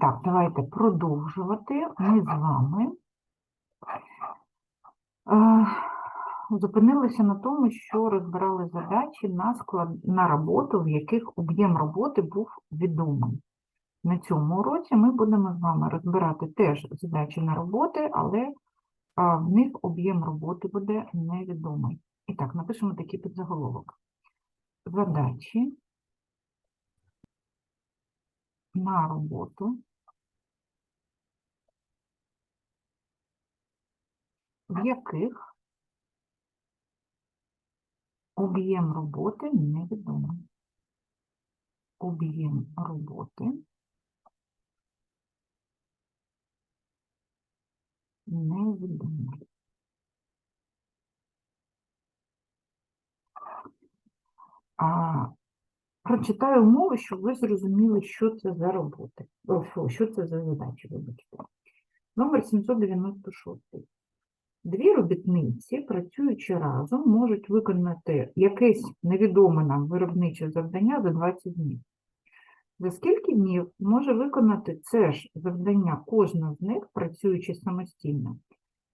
так, давайте продовжувати. Ми з вами е, зупинилися на тому, що розбирали задачі на, склад... на роботу, в яких об'єм роботи був відомий. На цьому уроці ми будемо з вами розбирати теж задачі на роботи, але а, в них об'єм роботи буде невідомий. І так, напишемо такий підзаголовок. Задачі на роботу, в яких об'єм роботи невідомий. Об'єм роботи невідомий. А, прочитаю умови, щоб ви зрозуміли, що це за роботи. Що це за задачі, вибачте. Номер 796. Дві робітниці, працюючи разом, можуть виконати якесь невідоме нам виробниче завдання за 20 днів. За скільки днів може виконати це ж завдання кожна з них, працюючи самостійно,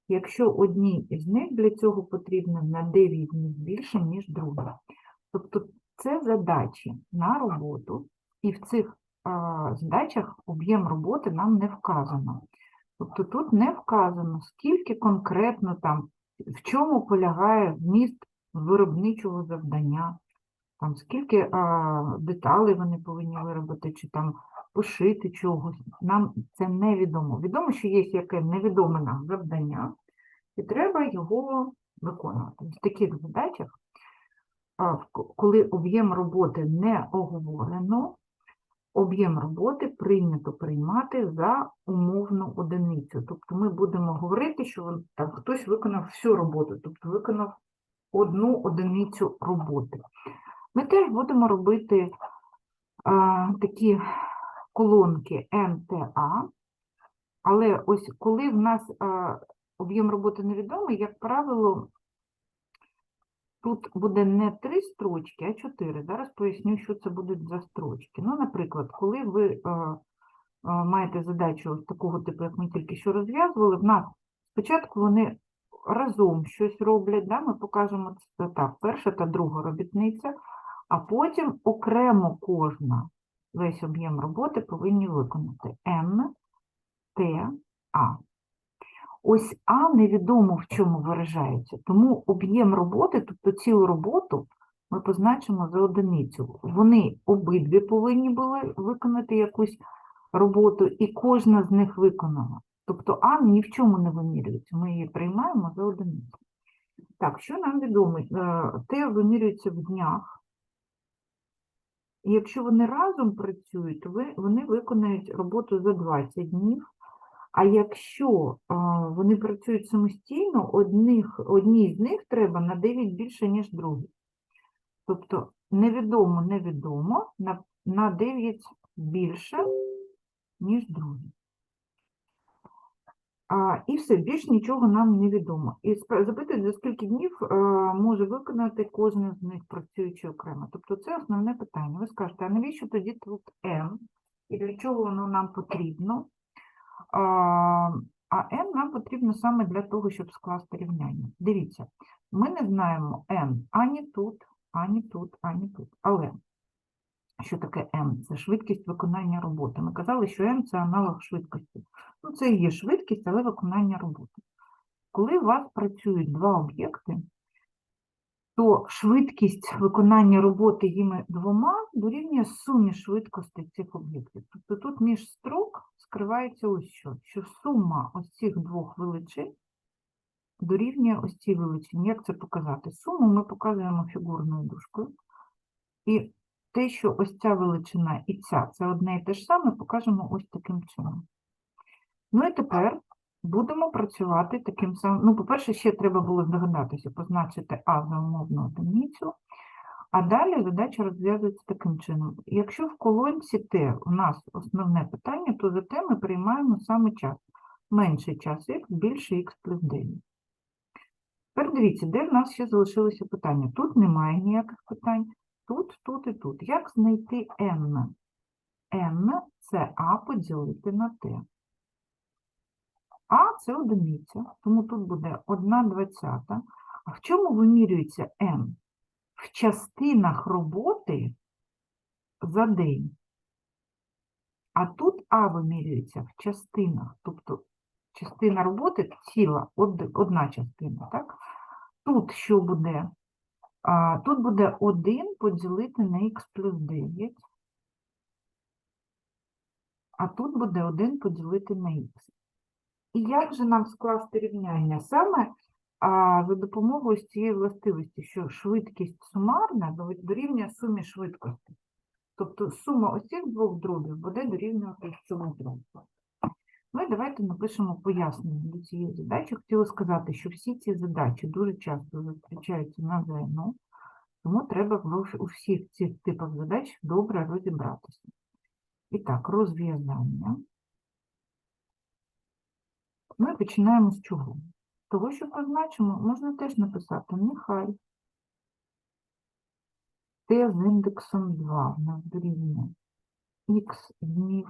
якщо одній із них для цього потрібно на 9 днів більше, ніж друга? Тобто це задачі на роботу, і в цих а, задачах об'єм роботи нам не вказано. Тобто тут не вказано, скільки конкретно там, в чому полягає вміст виробничого завдання, там, скільки а, деталей вони повинні виробити, чи там пошити чогось. Нам це невідомо. Відомо, що є яке невідоме нам завдання, і треба його виконувати. В таких задачах, а, коли об'єм роботи не оговорено, об'єм роботи прийнято приймати за умовну одиницю. Тобто ми будемо говорити, що там хтось виконав всю роботу, тобто виконав одну одиницю роботи. Ми теж будемо робити а, такі колонки МТА, але ось коли в нас а, об'єм роботи невідомий, як правило, Тут буде не три строчки, а чотири. Зараз поясню, що це будуть за строчки. Ну, наприклад, коли ви е, е, маєте задачу такого типу, як ми тільки що розв'язували, в нас спочатку вони разом щось роблять, да? ми покажемо це так, перша та друга робітниця, а потім окремо кожна весь об'єм роботи повинні виконати М, Т, А. Ось А невідомо в чому виражається, тому об'єм роботи, тобто цілу роботу, ми позначимо за одиницю. Вони обидві повинні були виконати якусь роботу, і кожна з них виконала. Тобто А ні в чому не вимірюється, ми її приймаємо за одиницю. Так, що нам відомо? Е, Те вимірюється в днях. І якщо вони разом працюють, вони виконають роботу за 20 днів. А якщо вони працюють самостійно, одних, одній з них треба на 9 більше, ніж другій. Тобто невідомо, невідомо на, на 9 більше, ніж другий. А, і все, більш нічого нам не відомо. І запитують, за скільки днів е, може виконати кожен з них, працюючи окремо. Тобто це основне питання. Ви скажете, а навіщо тоді тут М? І для чого воно нам потрібно? А, n нам потрібно саме для того, щоб скласти рівняння. Дивіться, ми не знаємо n ані тут, ані тут, ані тут. Але що таке m? Це швидкість виконання роботи. Ми казали, що m – це аналог швидкості. Ну, це і є швидкість, але виконання роботи. Коли у вас працюють два об'єкти, то швидкість виконання роботи їми двома дорівнює сумі швидкостей цих об'єктів. Тобто тут між строк скривається ось що, що сума ось цих двох величин дорівнює ось цій величині. Як це показати? Суму ми показуємо фігурною дужкою. І те, що ось ця величина і ця, це одне і те ж саме, покажемо ось таким чином. Ну і тепер будемо працювати таким самим. Ну, по-перше, ще треба було здогадатися, позначити А за умовну одиницю, а далі задача розв'язується таким чином. Якщо в колонці Т у нас основне питання, то за Т ми приймаємо саме час. Менший час х, більше х плюс 9. Тепер дивіться, де в нас ще залишилося питання. Тут немає ніяких питань, тут, тут і тут. Як знайти n? n це а поділити на t. А це одиниця, тому тут буде 1 двадцята. А в чому вимірюється n? В частинах роботи за день. А тут А вимірюється в частинах, тобто частина роботи ціла, одна частина, так? Тут що буде? Тут буде 1 поділити на х плюс 9, а тут буде 1 поділити на х. І як же нам скласти рівняння? Саме а, за допомогою цієї властивості, що швидкість сумарна дорівнює сумі швидкості. Тобто сума ось цих двох дробів буде дорівнювати цьому дробу. І давайте напишемо пояснення до цієї задачі. Хотіла сказати, що всі ці задачі дуже часто зустрічаються на ЗНО, тому треба у всіх цих типах задач добре розібратися. І так, розв'язання. Ми починаємо з чого? Того, що позначимо, можна теж написати нехай t з індексом 2 в нас дорівнює х днів.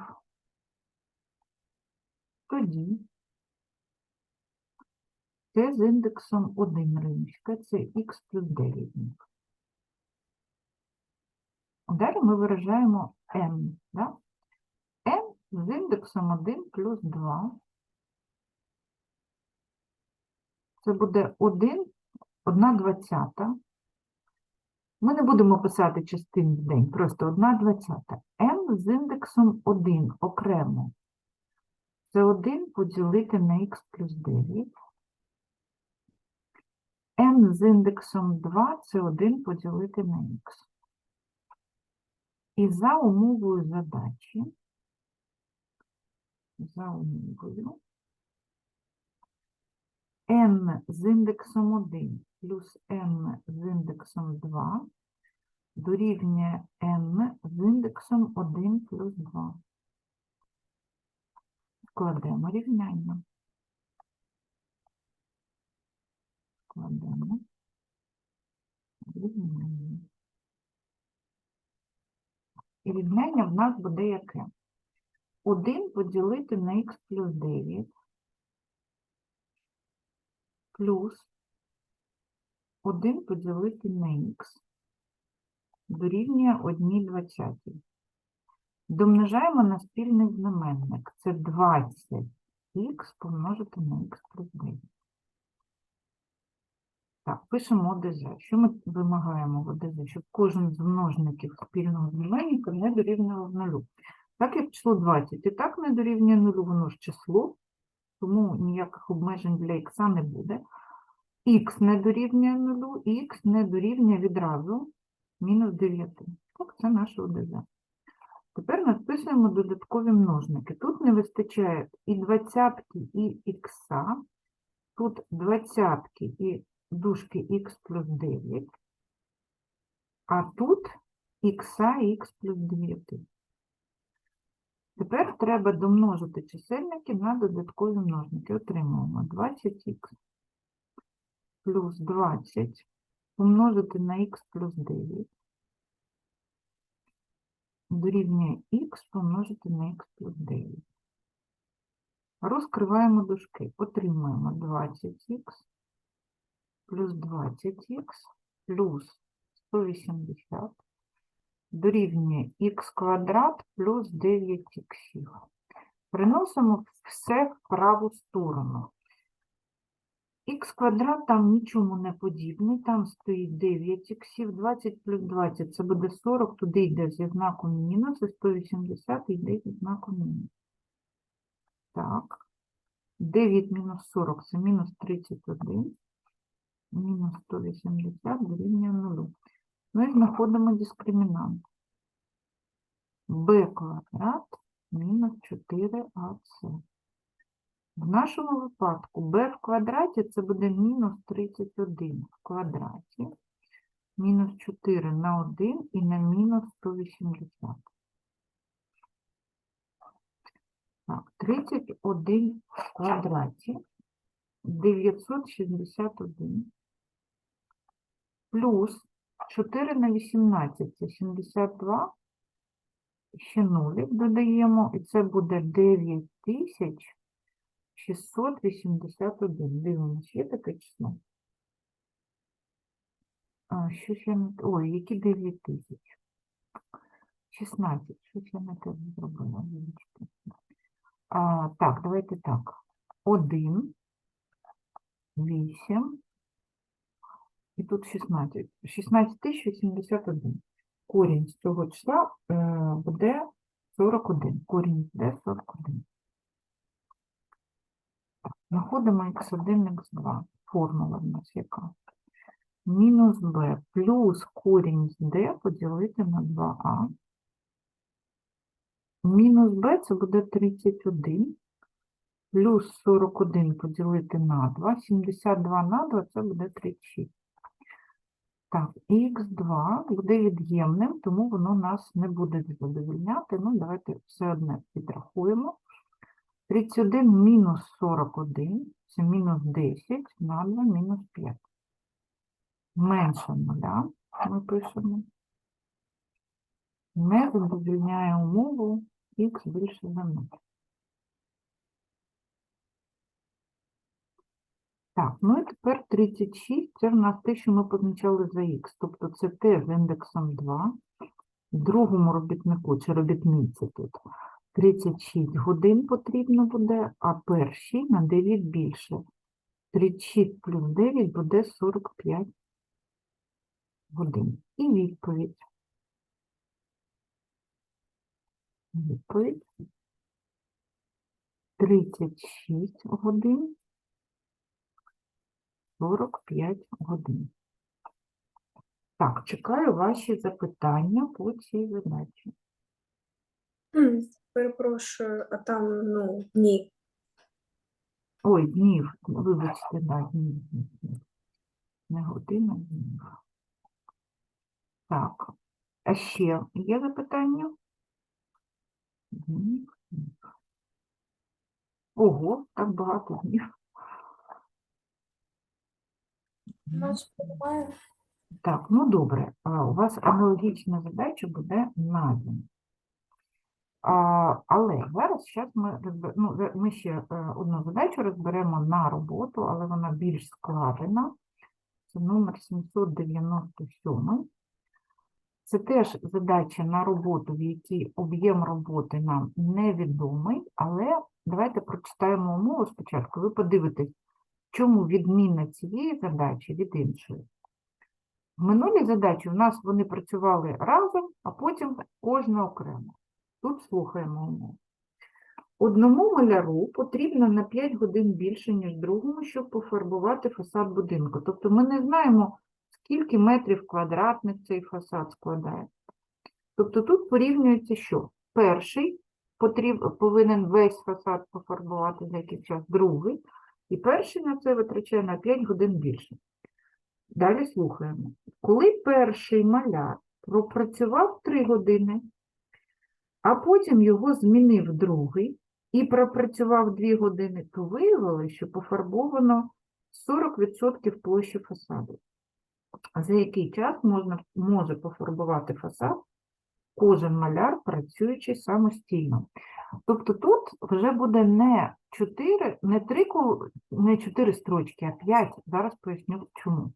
Тоді t з індексом 1 римська, це х плюс 9 днів. Далі ми виражаємо n. Да? n з індексом 1 плюс 2. Це буде 1, 1 двадцята. Ми не будемо писати частин в день, просто 1 двадцята. n з індексом 1 окремо. Це 1 поділити на х плюс 9. n з індексом 2 це 1 поділити на х. І за умовою задачі, за умовою, n з індексом 1 плюс n з індексом 2 дорівнює n з індексом 1 плюс 2. Складемо рівняння. Складемо рівняння. І рівняння в нас буде яке? 1 поділити на х плюс 9 плюс 1 поділити на х дорівнює 1 двадцятій. Домножаємо на спільний знаменник. Це 20х помножити на х плюс 9. Так, пишемо ОДЗ. Що ми вимагаємо в ОДЗ? Щоб кожен з множників спільного знаменника не дорівнював нулю. Так як число 20 і так не дорівнює нулю, воно ж число, тому ніяких обмежень для х не буде. х не дорівнює нулю, і х не дорівнює відразу мінус 9. Так, це наше ОДЗ. Тепер надписуємо додаткові множники. Тут не вистачає і двадцятки, і х, тут двадцятки і дужки х плюс 9, а тут х і х плюс 9. Тепер треба домножити чисельники на додаткові множники. Отримуємо 20х плюс 20 помножити на х плюс 9 дорівнює х помножити на х плюс 9. Розкриваємо дужки. Отримуємо 20х плюс 20х плюс 180 дорівнює х квадрат плюс 9х. Приносимо все в праву сторону. Х квадрат там нічому не подібний, там стоїть 9 х, 20 плюс 20 це буде 40, туди йде зі знаком мінус, і 180 йде зі знаком мінус. Так, 9 мінус 40 це мінус 31, мінус 180 дорівнює 0. І знаходимо дискримінант. b квадрат мінус 4ac. В нашому випадку b в квадраті це буде мінус 31 в квадраті, мінус 4 на 1 і на мінус 180. Так, 31 в квадраті, 961, плюс 4 на 18 – це 72, ще нулик додаємо, і це буде 9681. Дивимось, є таке число? А, щось я не... Ой, які 9 тисяч? 16. Щось я не те зробила. А, так, давайте так. 1, 8, і тут 16. 16 81. Корінь з цього числа е, буде 41. Корінь буде 41. Знаходимо x1, x2. Формула в нас яка? Мінус b плюс корінь з d поділити на 2а. Мінус b це буде 31. Плюс 41 поділити на 2. 72 на 2 це буде 36. Так, х2 буде від'ємним, тому воно нас не буде задовольняти. Ну, давайте все одне підрахуємо. 31 мінус 41, це мінус 10 на 2 мінус 5. Менше нуля ми пишемо. Не задовольняє умову х більше за 0. Так, ну і тепер 36, це в нас те, що ми позначали за х, тобто це те з індексом 2. В другому робітнику чи робітниці тут 36 годин потрібно буде, а першій на 9 більше. 36 плюс 9 буде 45 годин. І відповідь. Відповідь. 36 годин 45 годин. Так, чекаю ваші запитання по цій задачі. Перепрошую, а там, ну, ні. Ой, днів, вибачте, да, днів. Не година, днів. Так, а ще є запитання? Днів, днів. Ого, так багато днів. Так, ну добре. У вас аналогічна задача буде на день. Але зараз щас ми, ну, ми ще е, одну задачу розберемо на роботу, але вона більш складена. Це номер 797. Це теж задача на роботу, в якій об'єм роботи нам невідомий, але давайте прочитаємо умову спочатку. Ви подивитесь, чому відмінна цієї задачі від іншої. В минулій задачі в нас вони працювали разом, а потім кожна окремо. Тут слухаємо умову. Одному маляру потрібно на 5 годин більше, ніж другому, щоб пофарбувати фасад будинку. Тобто ми не знаємо, скільки метрів квадратних цей фасад складає. Тобто тут порівнюється, що перший потріб, повинен весь фасад пофарбувати за якийсь час, другий, і перший на це витрачає на 5 годин більше. Далі слухаємо. Коли перший маляр пропрацював 3 години, а потім його змінив другий і пропрацював 2 години, то виявилося, що пофарбовано 40% площі фасаду. За який час можна, може пофарбувати фасад кожен маляр, працюючи самостійно. Тобто тут вже буде не 4, не 3, не 4 строчки, а 5. Зараз поясню чому.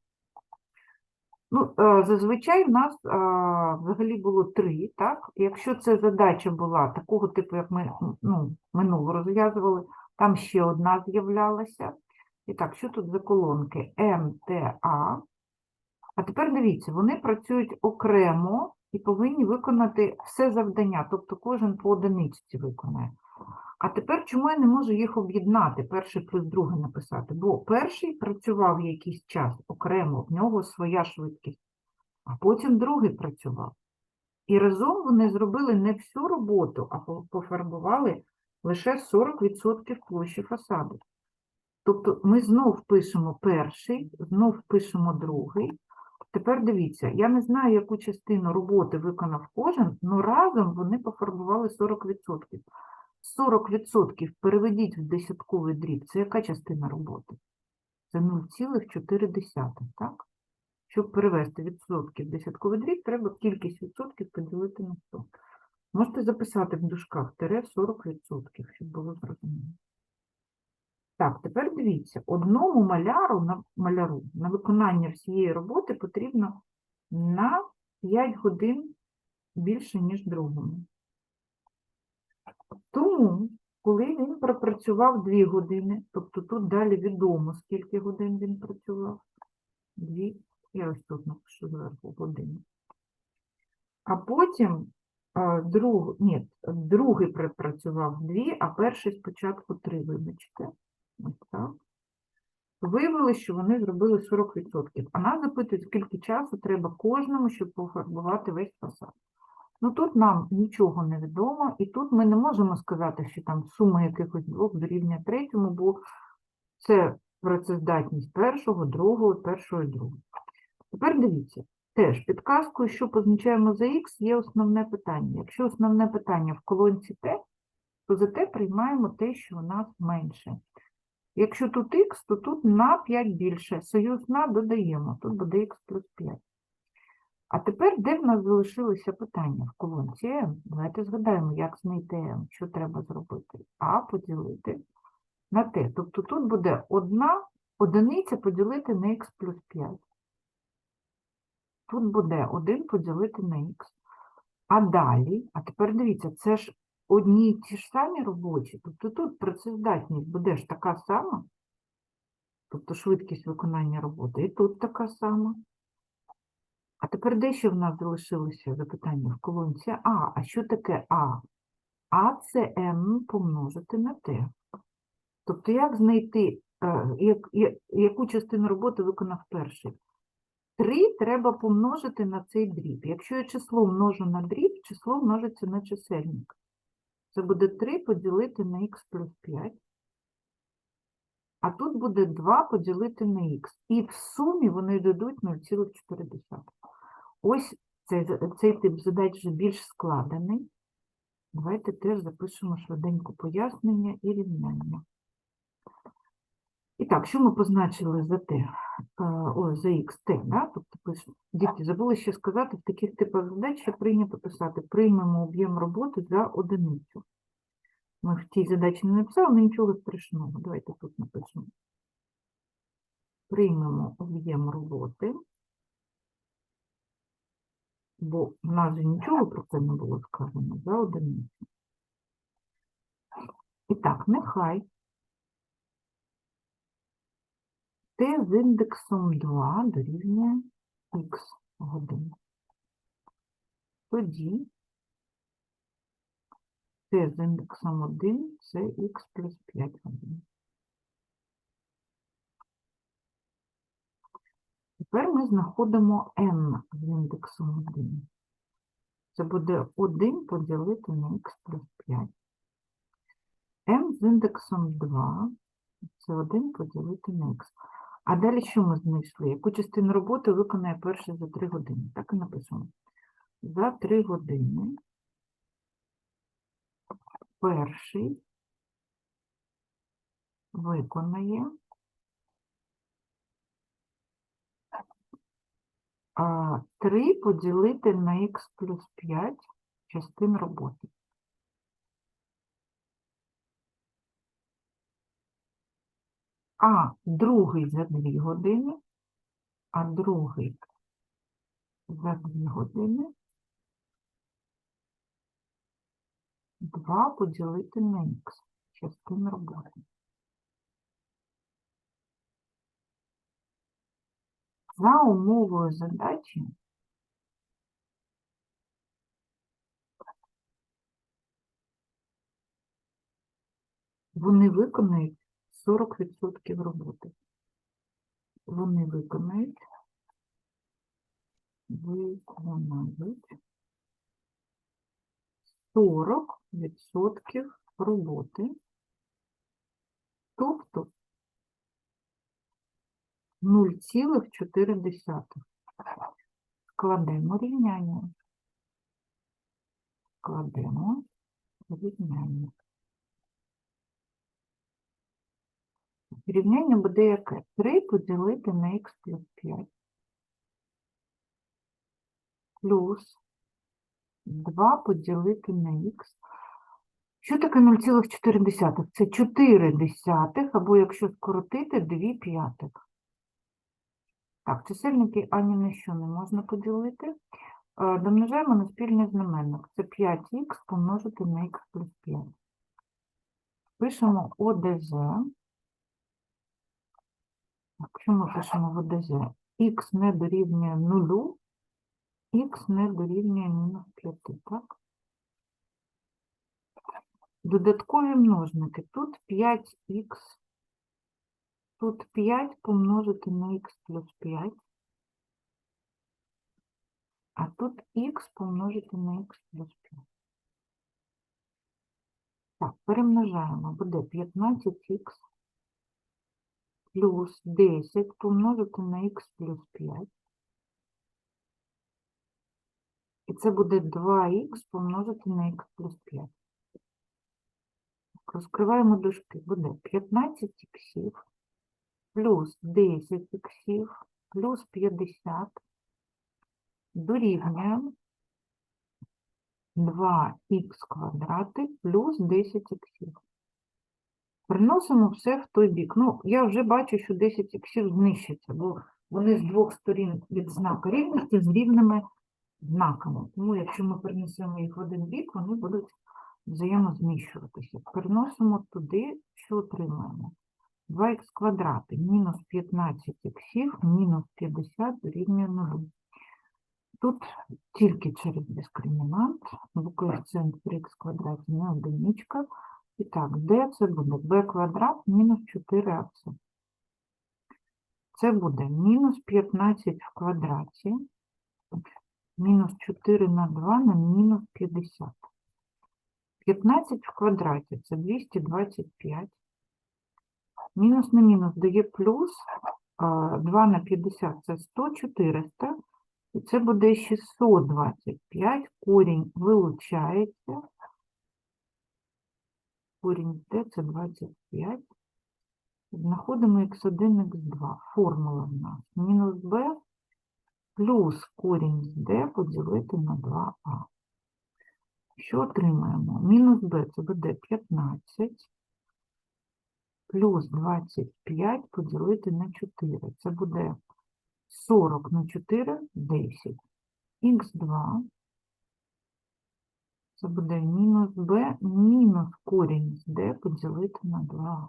Ну, е, зазвичай в нас е, взагалі було три, так? Якщо це задача була такого типу, як ми ну, минуло розв'язували, там ще одна з'являлася. І так, що тут за колонки? МТА. А тепер дивіться, вони працюють окремо і повинні виконати все завдання, тобто кожен по одиничці виконає. А тепер чому я не можу їх об'єднати, перший плюс другий написати? Бо перший працював якийсь час окремо, в нього своя швидкість, а потім другий працював. І разом вони зробили не всю роботу, а пофарбували лише 40% площі фасаду. Тобто ми знов пишемо перший, знов пишемо другий. Тепер дивіться, я не знаю, яку частину роботи виконав кожен, але разом вони пофарбували 40%. 40% переведіть в десятковий дріб. Це яка частина роботи? Це 0,4, так? Щоб перевести відсотки в десятковий дріб, треба кількість відсотків поділити на 100. Можете записати в дужках тире 40%, щоб було зрозуміло. Так, тепер дивіться, одному маляру на, маляру на виконання всієї роботи потрібно на 5 годин більше, ніж другому. Тому, коли він пропрацював 2 години, тобто тут далі відомо, скільки годин він працював, 2, я ось тут напишу зверху години. А потім друг, ні, другий пропрацював 2, а перший спочатку 3, вибачте. Так. Виявили, що вони зробили 40%. А нас запитують, скільки часу треба кожному, щоб пофарбувати весь фасад. Ну тут нам нічого не відомо, і тут ми не можемо сказати, що там сума якихось двох дорівнює третьому, бо це працездатність першого, другого, першого і другого. Тепер дивіться, теж підказкою, що позначаємо за х, є основне питання. Якщо основне питання в колонці Т, то за Т приймаємо те, що у нас менше. Якщо тут х, то тут на 5 більше. Союз на додаємо, тут буде х плюс 5. А тепер де в нас залишилося питання в колонці m? Давайте згадаємо, як знайти m, що треба зробити. А поділити на t. Тобто тут буде одна одиниця поділити на х плюс 5. Тут буде 1 поділити на х. А далі, а тепер дивіться, це ж одні й ті ж самі робочі. Тобто тут працездатність буде ж така сама, тобто швидкість виконання роботи, і тут така сама. А тепер де ще в нас залишилося запитання в колонці А? А що таке А? А це М помножити на Т. Тобто як знайти, е, як, я- яку частину роботи виконав перший? 3 треба помножити на цей дріб. Якщо я число множу на дріб, число множиться на чисельник. Це буде 3 поділити на х плюс 5. А тут буде 2 поділити на х. І в сумі вони дадуть 0,4. Ось цей, цей тип задач вже більш складений. Давайте теж запишемо швиденько пояснення і рівняння. І так, що ми позначили за? Е, Ой, за х, t, да? Тобто. Дітки, забули ще сказати, в таких типах задач ще прийнято писати приймемо об'єм роботи за одиницю. Ми в тій задачі не написали, але нічого страшного. Давайте тут напишемо. Приймемо об'єм роботи, бо в нас же нічого про це не було сказано, за одиницю. І так, нехай t з індексом 2 дорівнює х годин. Тоді t з індексом 1 це х плюс 5 годин. Тепер ми знаходимо n з індексом 1. Це буде 1 поділити на х плюс 5. m з індексом 2 це 1 поділити на х. А далі що ми знайшли? Яку частину роботи виконає перший за 3 години? Так і написано. За 3 години перший виконає 3 поділити на х плюс 5 частин роботи. А другий за 2 години, а другий за 2 години 2 поділити на х частин роботи. За умовою задачі вони виконають 40% роботи. Вони виконають, виконають 40% роботи. Тобто 0,4. Складемо рівняння. Складемо рівняння. Рівняння буде яке? 3 поділити на х плюс 5. Плюс 2 поділити на х. Що таке 0,4? Це 4 десятих, або якщо скоротити, 2 п'ятих. Так, чисельники ані на що не можна поділити. Е, Домножаємо на спільний знаменник. Це 5х помножити на х плюс 5. Пишемо ОДЗ. Так, Що ми пишемо в ОДЗ? Х не дорівнює 0, х не дорівнює мінус 5, так? Додаткові множники. Тут 5х, тут 5 помножити на х плюс 5, а тут х помножити на х плюс 5. Так, перемножаємо. Буде 15х плюс 10 помножити на х плюс 5. І це буде 2х помножити на х плюс 5. Розкриваємо дужки. Буде 15 іксів плюс 10 іксів плюс 50 дорівнює 2х квадрати плюс 10 іксів. Приносимо все в той бік. Ну, я вже бачу, що 10 іксів знищиться, бо вони з двох сторін від знака рівності з рівними знаками. Тому якщо ми перенесемо їх в один бік, вони будуть взаємозміщуватися. Переносимо туди, що отримаємо. 2х квадрати мінус 15 іксів мінус 50 дорівнює 0. Тут тільки через дискримінант, бо коефіцієнт при х квадраті не одиничка. І так, d це буде b квадрат мінус 4ac. Це буде мінус 15 в квадраті, мінус 4 на 2 на мінус 50. 15 в квадраті це 225. Мінус на мінус дає плюс, 2 на 50 це 100, 400. І це буде 625. Корінь вилучається. Корінь d це 25. Знаходимо x1, x2. Формула в нас мінус b плюс корінь з d поділити на 2а. Що отримаємо? Мінус b це буде 15 плюс 25 поділити на 4. Це буде 40 на 4 – 10. Х2 це буде мінус b мінус корінь з d поділити на 2.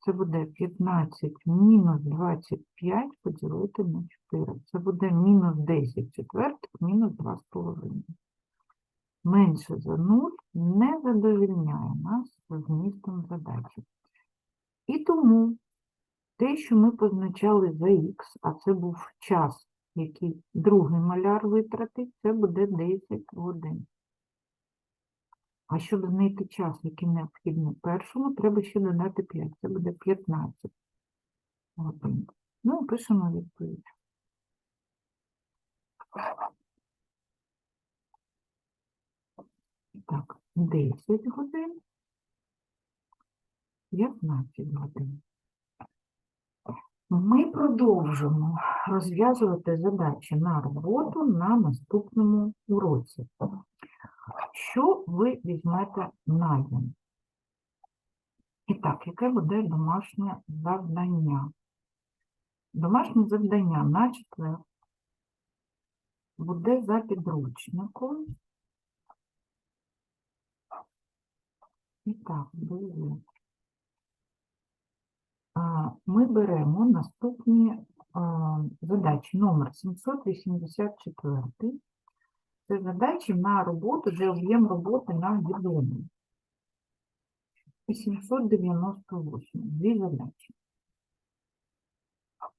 Це буде 15 мінус 25 поділити на 4. Це буде мінус 10 четвертих мінус 2,5. Менше за 0 не задовільняє нас змістом задачі. І тому те, що ми позначали за х, а це був час, який другий маляр витратить, це буде 10 годин. А щоб знайти час, який необхідний першому, треба ще додати 5. Це буде 15 годин. Ну, пишемо відповідь. Так, 10 годин, 15 годин. Ми продовжимо розв'язувати задачі на роботу на наступному уроці. Що ви візьмете на дім? І так, яке буде домашнє завдання? Домашнє завдання на четвер буде за підручником. І так, дивіться. Ми беремо наступні задачі. Номер 784. Це задачі на роботу, де об'єм роботи нам відомий. І 798. Дві задачі.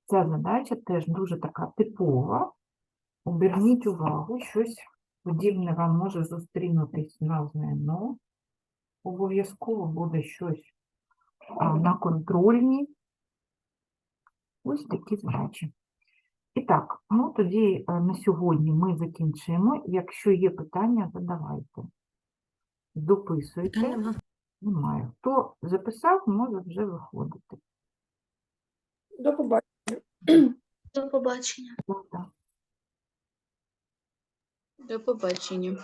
Ця задача теж дуже така типова. Оберніть увагу, щось подібне вам може зустрінутись на ЗНО. Обов'язково буде щось на контрольній. Ось такі задачі. І так, ну тоді е, на сьогодні ми закінчимо. Якщо є питання, задавайте. Дописуйте. Немає. Хто записав, може вже виходити. До побачення. До побачення. До побачення.